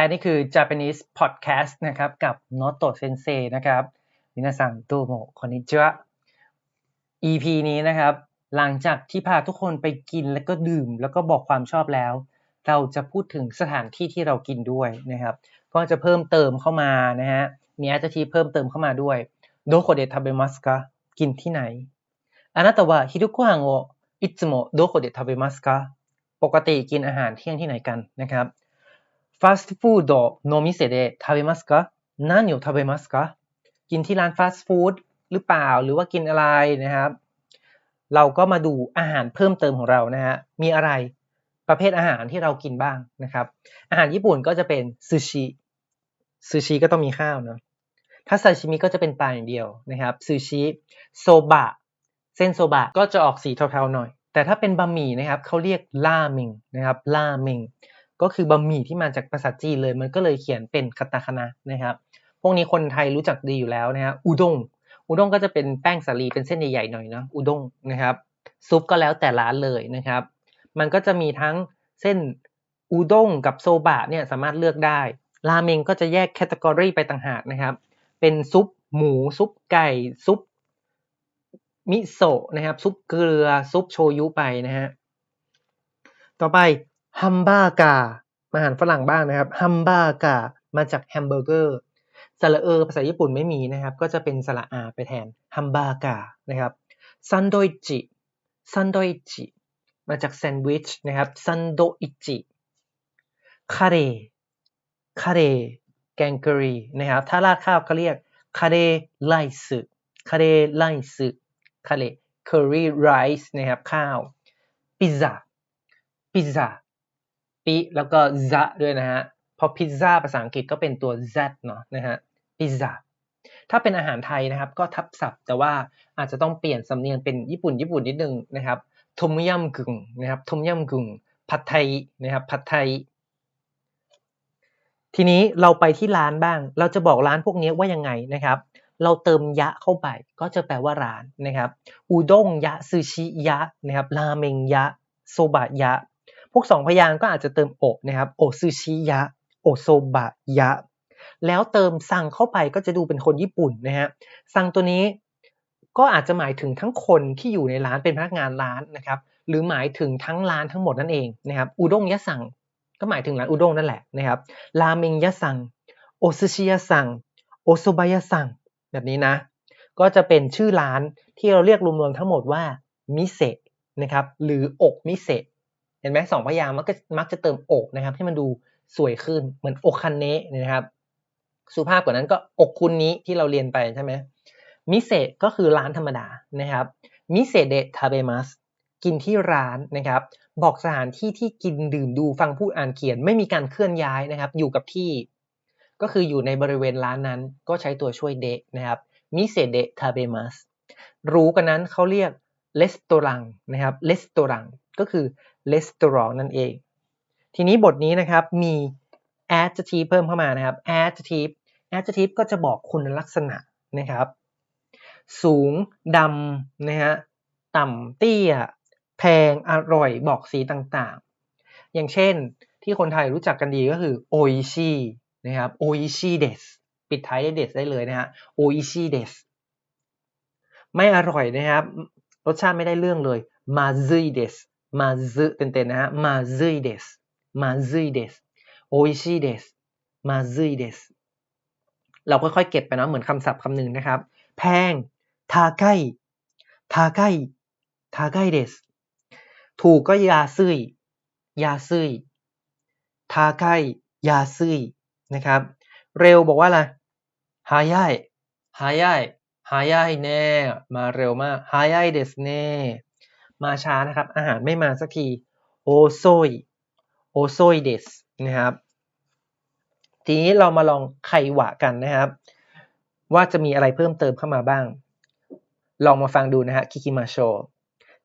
และนี่คือ Japanese Podcast นะครับ กับ Noto Sensei นะครับมินาซังโตโมคอนิจิวะ EP นี้นะครับ หลังจากที่พาทุกคนไปกินแล้วก็ดื่ม แล้วก็บอกความชอบแล้ว เราจะพูดถึงสถานที่ที่เรากินด้วยนะครับ ก็จะเพิ่มเติมเข้ามานะฮะ มี adjective เพิ่มเติมเข้ามาด้วยโดโคเดทาเบมัสกะกินที่ไหนあなたは昼ご飯をいつもどこで食べますかปกติกินอาหารเที่ยงที่ไหนกันนะครับ ฟาสต์ฟู้ดโนมิเซเดทาเบมัสกะนั่นอยู่ทาเบมัสกะกินที่ร้านฟาสต์ฟู้ดหรือเปล่าหรือว่ากินอะไรนะครับ เราก็มาดูอาหารเพิ่มเติมของเรานะฮะมีอะไรประเภทอาหารที่เรากินบ้างนะครับ อาหารญี่ปุ่นก็จะเป็นซูชิซูชิก็ต้องมีข้าวเนาะถ้าซาชิมิก็จะเป็นปลาอย่างเดียวนะครับซูชิโซบะเส้นโซบะก็จะออกสีเทาๆหน่อย แต่ถ้าเป็นบะหมี่นะครับเขาเรียกล่าเมงนะครับล่าเมง ก็คือบะหมี่ที่มาจากภาษาจีนเลย มันก็เลยเขียนเป็นคาตาคานะนะครับ พวกนี้คนไทยรู้จักดีอยู่แล้วนะฮะอุด้งอุด้งก็จะเป็นแป้งสาลีเป็นเส้นใหญ่ๆหน่อยนะอุด้งนะครับ ซุปก็แล้วแต่ร้านเลยนะครับ มันก็จะมีทั้งเส้นอุด้งกับโซบะเนี่ยสามารถเลือกได้ราเมงก็จะแยกแคตตากรีไปต่างหากนะครับ เป็นซุปหมูซุปไก่ซุปมิโซะนะครับ ซุปเกลือซุปโชยุไปนะฮะต่อไป ฮัมบากาอาหารฝรั่งบ้างนะครับฮัมบากามาจากแฮมเบอร์เกอร์สระเออภาษาญี่ปุ่นไม่มีนะครับ ก็จะเป็นสระอาไปแทนฮัมบากานะครับซันโดอิจิซันโดอิจิมาจากแซนด์วิชนะครับซันโดอิจิคาเรคาเรแกงกะหรี่นะครับถ้าราดข้าวเขาเรียกคาเรไลซ์คาเรไลซ์คาเรเคอรี่ไรซ์นะครับข้าว พิซซ่าพิซซ่า ปิแล้วก็ซะด้วยนะฮะพอพิซซ่าภาษาอังกฤษก็เป็นตัว z เนาะนะฮะพิซซ่าถ้าเป็นอาหารไทยนะครับ ก็ทับศัพท์แต่ว่าอาจจะต้องเปลี่ยนสำเนียงเป็นญี่ปุ่นญี่ปุ่นนิดนึงนะครับทมยำกึ่งนะครับทมยำกึ่งผัดไทยนะครับผัดไทย ทีนี้เราไปที่ร้านบ้าง เราจะบอกร้านพวกนี้ว่ายังไงนะครับ เราเติมยะเข้าไปก็จะแปลว่าร้านนะครับอุด้งยะซูชิยะนะครับราเมงยะโซบะยะ พวกสองพยางก็อาจจะเติมโอนะครับโอซูชิยะโอโซบะยะ แล้วเติมซังเข้าไปก็จะดูเป็นคนญี่ปุ่นนะฮะซังตัวนี้ก็อาจจะหมายถึงทั้งคนที่อยู่ในร้านเป็นพนักงานร้านนะครับ หรือหมายถึงทั้งร้านทั้งหมดนั่นเองนะครับอุด้งยะซังก็หมายถึงร้านอุด้งนั่นแหละนะครับราเมงยะซังโอซูชิยะซังโอโซบะยะซังแบบนี้นะ ก็จะเป็นชื่อร้านที่เราเรียกรวมๆทั้งหมดว่ามิเซะนะครับหรืออกมิเซะ เห็นไหมสองพยางมักจะมักจะเติมอกนะครับ ให้มันดูสวยขึ้นเหมือนอกคันเนะนะครับ สุภาพกว่านั้นก็อกคุณนี้ที่เราเรียนไปใช่ไหมมิเซก็คือร้านธรรมดานะครับมิเซเดทาเบมัสกินที่ร้านนะครับ บอกสถานที่ที่กินดื่มดูฟังพูดอ่านเขียน ไม่มีการเคลื่อนย้ายนะครับ อยู่กับที่ ก็คืออยู่ในบริเวณร้านนั้น ก็ใช้ตัวช่วยเดนะครับมิเซเดทาเบมัสรู้กันนั้นเขาเรียกเลสตอรังนะครับเลสตอรังก็คือ restaurant นั่นเอง ทีนี้บทนี้นะครับมี adjective เพิ่มเข้ามานะครับ adjective adjective ก็จะบอกคุณลักษณะนะครับ สูงดำนะฮะต่ำเตี้ย แพงอร่อยบอกสีต่างๆ อย่างเช่นที่คนไทยรู้จักกันดีก็คือโออิชินะครับโออิชิเดสปิดท้ายด้เดสได้เลยนะฮะโออิชิเดสไม่อร่อยนะครับ รสชาติไม่ได้เรื่องเลยมาซึยเดส มาซึเต็มๆนะฮะมาซึยเดสมาซึยเดสโอชิเดสมาซึยเดสเราค่อยๆเก็บไปนะเหมือนคำศัพท์คำหนึ่งนะครับ แพงทาไกทาไกทาไกเดสถูกก็ยาซึยยาซึยทาไกยาซึยนะครับ เร็วบอกว่าอะไรฮายายฮายายฮายายแน่มาเร็วมากฮายายเดสเน่ มาช้านะครับ อาหารไม่มาสักทีโอโซยโอโซยเดสนะครับ ทีนี้เรามาลองไขวะกันนะครับ ว่าจะมีอะไรเพิ่มเติมเข้ามาบ้าง ลองมาฟังดูนะฮะคิคิมาโช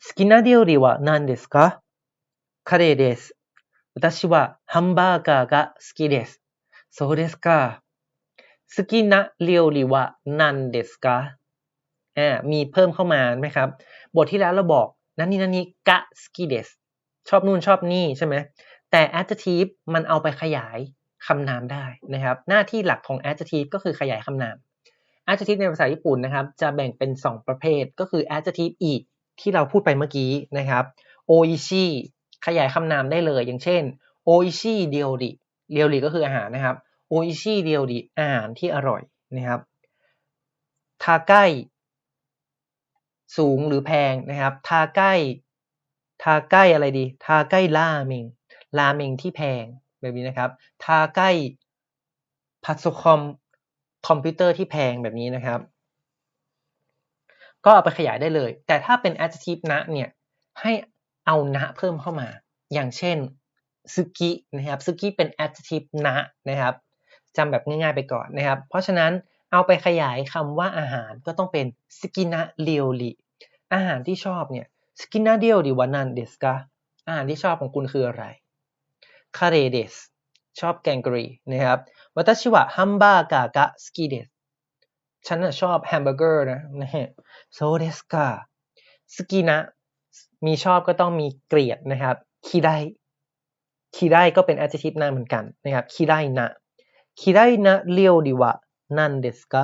好きな料理は何ですかカレーです。私はハンバーガーが好きです。そうですか。好きな料理は何ですかอ่ามีเพิ่มเข้ามาไหมครับ บทที่แล้วเราบอก นั่นนี่นั่นนี่กะสกิเดสชอบนู่นชอบนี่ใช่ไหมแต่ adjective มันเอาไปขยายคำนามได้นะครับ หน้าที่หลักของ adjective ก็คือขยายคำนาม adjective ในภาษาญี่ปุ่นนะครับ จะแบ่งเป็น 2 ประเภทก็คือ adjective อีที่เราพูดไปเมื่อกี้นะครับโออิชิขยายคำนามได้เลย อย่างเช่นโออิชิเดียวดิเดียวดิก็คืออาหารนะครับโออิชิเดียวดิอาหารที่อร่อยนะครับทาใกล้ สูงหรือแพงนะครับทาใกล้ทาใกล้อะไรดี ทาใกล้ราเมงราเมงที่แพงแบบนี้นะครับ ทาใกล้พัสคอมคอมพิวเตอร์ที่แพงแบบนี้นะครับ ก็เอาไปขยายได้เลย แต่ถ้าเป็น adjective นะเนี่ยให้เอานะเพิ่มเข้ามา อย่างเช่นซึกินะครับซึกิเป็น adjective นะนะครับจำแบบง่ายๆไปก่อนนะครับ เพราะฉะนั้น เอาไปขยายคำว่าอาหารก็ต้องเป็นสกินะเรียวริอาหารที่ชอบเนี่ยสกินะเรียวริวานันเดสกาอาหารที่ชอบของคุณคืออะไรคาเรเดสชอบแกงกะหรี่นะครับวัตชิวะฮัมบากากะสกิเดสฉันชอบแฮมเบอร์เกอร์นะนะฮะโซเดสกาสกินะมีชอบก็ต้องมีเกลียดนะครับคิไดคิไดก็เป็น adjective นะเหมือนกันนะครับคิไดนะคิไดนะเรียวริวะ นันเดสกา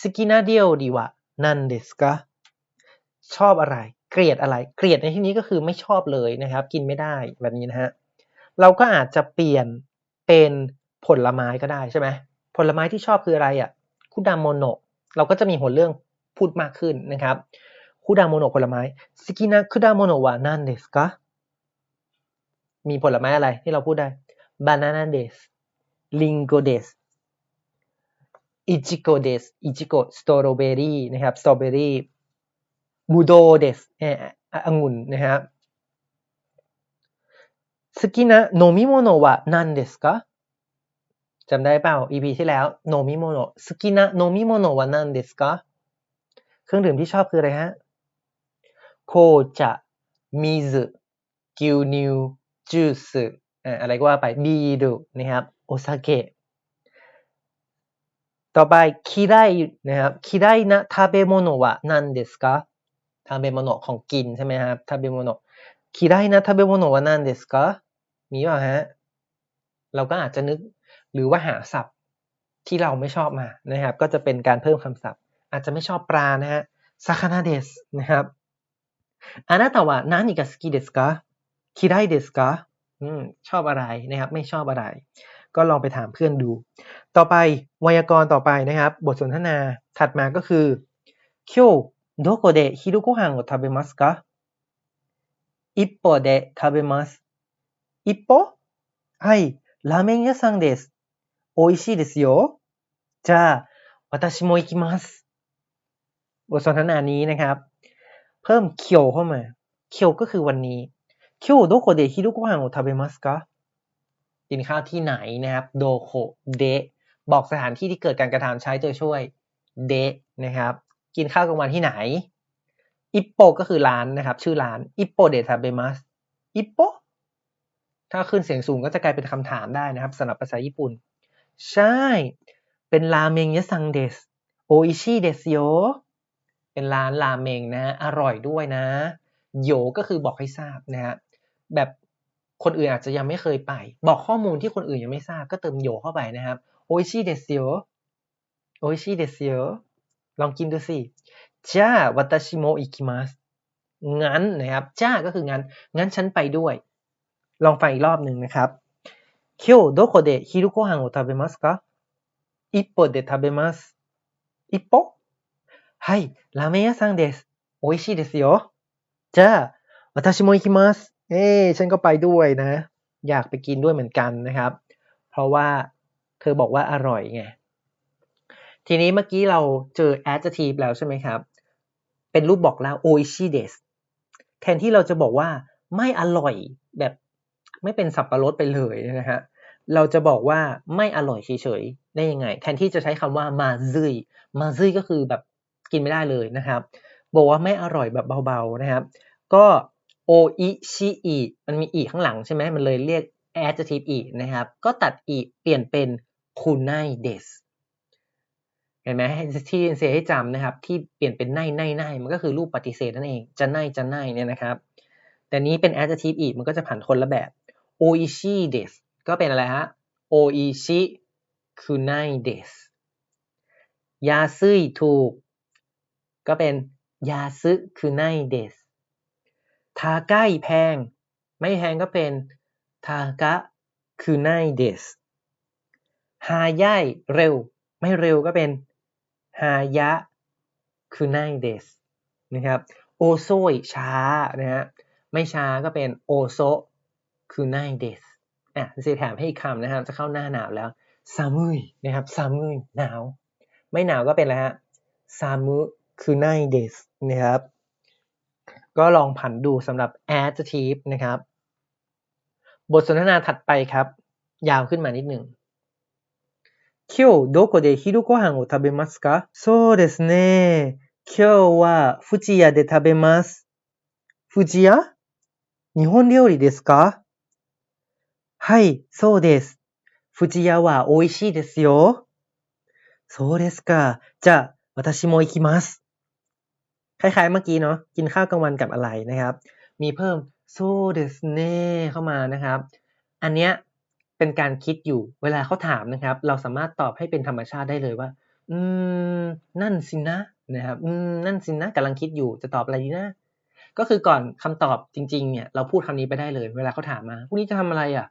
สกินะเรียวริวะนันเดสกาชอบอะไร เกลียดอะไร เกลียดในที่นี้ก็คือไม่ชอบเลยนะครับ กินไม่ได้แบบนี้นะฮะ เราก็อาจจะเปลี่ยนเป็นผลไม้ก็ได้ใช่ไหมผลไม้ที่ชอบคืออะไรอะคุดามโมโนะเราก็จะมีหัวเรื่องพูดมากขึ้นนะครับคุดามโมโนะผลไม้สกินะคุดามโมโนะวะนันเดสกามีผลไม้อะไรที่เราพูดได้บานานาเดสลิงโกเดส อิจิโกเดส อิจิโกสตรอเบอรี่นะครับ สตรอเบอรี่บูโดเดสเอ่อองุ่นนะครับ好きな飲み物は何ですかจำได้เปล่า EP ที่แล้วโนมิโมโนะสกินะโนมิโมโนะวานันเดสกาเครื่องดื่มที่ชอบคืออะไรฮะโคจะมิซึกิวนิวจูสอะไรก็ว่าไปบีดูนะครับโอซาเกะ ต่อไปคิไดนะครับคิไดนะทาเบโมโนะวะนันเดสกาทาเบโมโนะของกินใช่ไหมครับทาเบโมโนะคิไดนะทาเบโมโนะวะนันเดสกามีป่ะฮะ เราก็อาจจะนึกหรือว่าหาศัพท์ที่เราไม่ชอบมานะครับ ก็จะเป็นการเพิ่มคำศัพท์ อาจจะไม่ชอบปลานะฮะซาคานาเดสนะครับอานาตาวะนานิกาสกิเดสกาคิไดเดสกาอืมชอบอะไรนะครับ ไม่ชอบอะไร ก็ลองไปถามเพื่อนดู ต่อไปไวยากรณ์ต่อไปนะครับ บทสนทนาถัดมาก็คือ今日どこで昼ご飯を食べますか一歩で食べます一歩はい、ラーメン屋さんです。美味しいですよ。じゃあ、私も行きます。บทสนทนานี้นะครับ เพิ่มเคียวเข้ามา เคียวก็คือวันนี้ 今日どこで昼ご飯を食べますかกินข้าวที่ไหนนะครับ โดโคเดะ บอกสถานที่ที่เกิดการกระทำใช้ตัวช่วย เดะนะครับ กินข้าวกลางวันที่ไหนอิปโปก็คือร้านนะครับ ชื่อร้านอิปโปเดทาเบมัสอิปโปถ้าขึ้นเสียงสูงก็จะกลายเป็นคำถามได้นะครับสำหรับภาษาญี่ปุ่น ใช่ เป็นราเมงยะซังเดสโออิชิเดสโยเป็นร้านราเมงนะ อร่อยด้วยนะ โยก็คือบอกให้ทราบนะฮะแบบคนอื่นอาจจะยังไม่เคยไป บอกข้อมูลที่คนอื่นยังไม่ทราบก็เติมโยเข้าไปนะครับ โออิชิเดสโยโออิชิเดสโยลองกินดูสิจ้าวัตชิโมอิคิมัสงั้นนะครับจ้าก็คืองั้น งั้นฉันไปด้วย ลองฟังอีกรอบหนึ่งนะครับ今日どこで昼ご飯を食べますか一歩で食べます。一歩はい、ラーメン屋さんです。美味しいですよ。じゃあ、私も行きます。เอ้ฉันก็ไปด้วยนะ อยากไปกินด้วยเหมือนกันนะครับ เพราะว่า เธอบอกว่าอร่อยไง ทีนี้เมื่อกี้เราเจอ adjective แล้วใช่ไหมครับ เป็นรูปบอกเล่าโออิชิเดสแทนที่เราจะบอกว่าไม่อร่อยแบบไม่เป็นสับปะรดไปเลยนะฮะ เราจะบอกว่าไม่อร่อยเฉยๆ ได้ยังไง แทนที่จะใช้คำว่ามาซึยมาซึยก็คือแบบกินไม่ได้เลยนะครับ บอกว่าไม่อร่อยแบบเบาๆนะครับ ก็โออิชิอิมันมีอีข้างหลังใช่ไหมมันเลยเรียก adjective อีนะครับ ก็ตัดอีเปลี่ยนเป็น คุไนเดสเห็นไหมที่เสียให้จำนะครับ ที่เปลี่ยนเป็นไนไนไนมันก็คือรูปปฏิเสธนั่นเองจะไนจะไนเนี่ยนะครับ แต่นี้เป็น adjective อีกมันก็จะผันคนละแบบโออิชิเดสก็เป็นอะไรฮะโออิชิคุไนเดสยาซึยถูก ก็เป็นยาซึคุไนเดสทาใกล้แพง ไม่แพงก็เป็นทากะคุไนเดส ฮาย่ายเร็ว ไม่เร็วก็เป็นฮายะคุไนเดสนะครับโอโซยช้านะฮะไม่ช้าก็เป็นโอโซคุไนเดสอะจะแถมให้อีกคำนะครับจะเข้าหน้าหนาวแล้วซามุยนะครับซามุยหนาว ไม่หนาวก็เป็นอะไรฮะซามุคุไนเดสนะครับก็ลองผันดูสำหรับ adjective นะครับ บทสนทนาถัดไปครับ ยาวขึ้นมานิดหนึ่ง 今日どこで昼ご飯を食べますかそうですね。今日は富士屋で食べます。富士屋日本料理ですかはい、そうです。富士屋は美味しいですよ。そうですか。じゃあ、私も行きます。คล้ายๆเมื่อกี้เนาะ กินข้าวกลางวันกับอะไรนะครับ มีเพิ่ม so des ne เข้ามานะครับ อันเนี้ย เป็นการคิดอยู่ เวลาเขาถามนะครับ เราสามารถตอบให้เป็นธรรมชาติได้เลยว่า อืม นั่นสินะ นะครับ อืม นั่นสินะกำลังคิดอยู่ จะตอบอะไรดีนะ ก็คือก่อนคำตอบจริง ๆ เนี่ย เราพูดคำนี้ไปได้เลย เวลาเขาถามมาพรุ่งนี้จะทำอะไรอ่ะ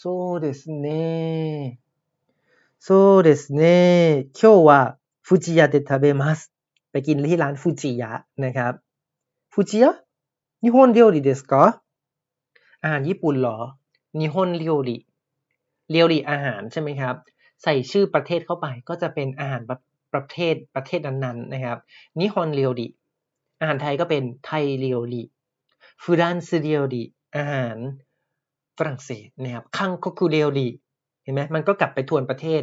so des ne so des ne 今日は富士屋で食べます ไปกินที่ร้านฟูจิยะนะครับฟูจิยะนิฮอนเรียวริเดสกะอาหารญี่ปุ่นเหรอนิฮอนเรียวริ เรียวริอาหารใช่ไหมครับ ใส่ชื่อประเทศเข้าไปก็จะเป็นอาหารประประเทศประเทศนั้นๆนะครับนิฮอนเรียวริอาหารไทยก็เป็นไทยเรียวริฟรานซ์เรียวริอาหารฝรั่งเศสนะครับคังโคคุเรียวริเห็นไหมมันก็กลับไปทวนประเทศ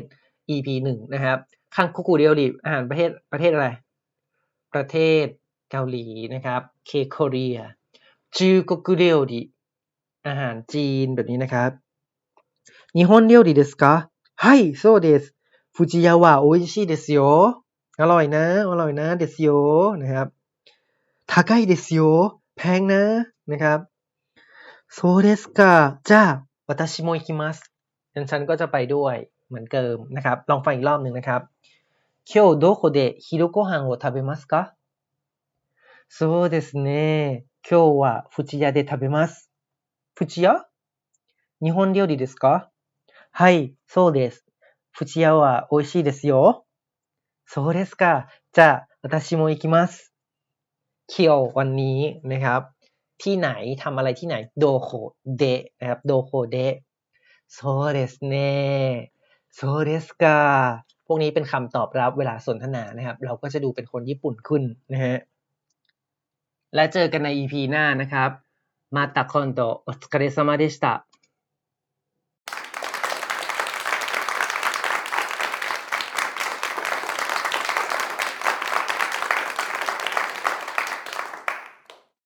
EP หนึ่งนะครับคังโคคุเรียวริอาหารประเทศประเทศอะไร ประเทศเกาหลีนะครับเคโคเรียจูโกกุเรียวดิอาหารจีนแบบนี้นะครับ 日本料理ですかはいそうです富士屋は美味しいですよอร่อยนะ อร่อยนะเดสโยนะครับ高いですよแพงนะนะครับそうですかじゃあ私も行きますงั้นฉันก็จะไปด้วยเหมือนเดิมนะครับ ลองฟังอีกรอบหนึ่งนะครับ今日どこで昼ご飯を食べますかそうですね。今日は富士屋で食べます。富士屋日本料理ですか はい、そうです。富士屋は美味しいですよ。そうですか。じゃあ、私も行きます。เคียววันนี้นะครับ ที่ไหนทำอะไรที่ไหนโดโคเดะนะครับโดโคเดะそうですねそうですかพวกนี้เป็นคำตอบรับเวลาสนทนานะครับ เราก็จะดูเป็นคนญี่ปุ่นขึ้นนะฮะ และเจอกันใน EP หน้านะครับ มาตาคอนโตโอสคาเรซามาเดชิตะ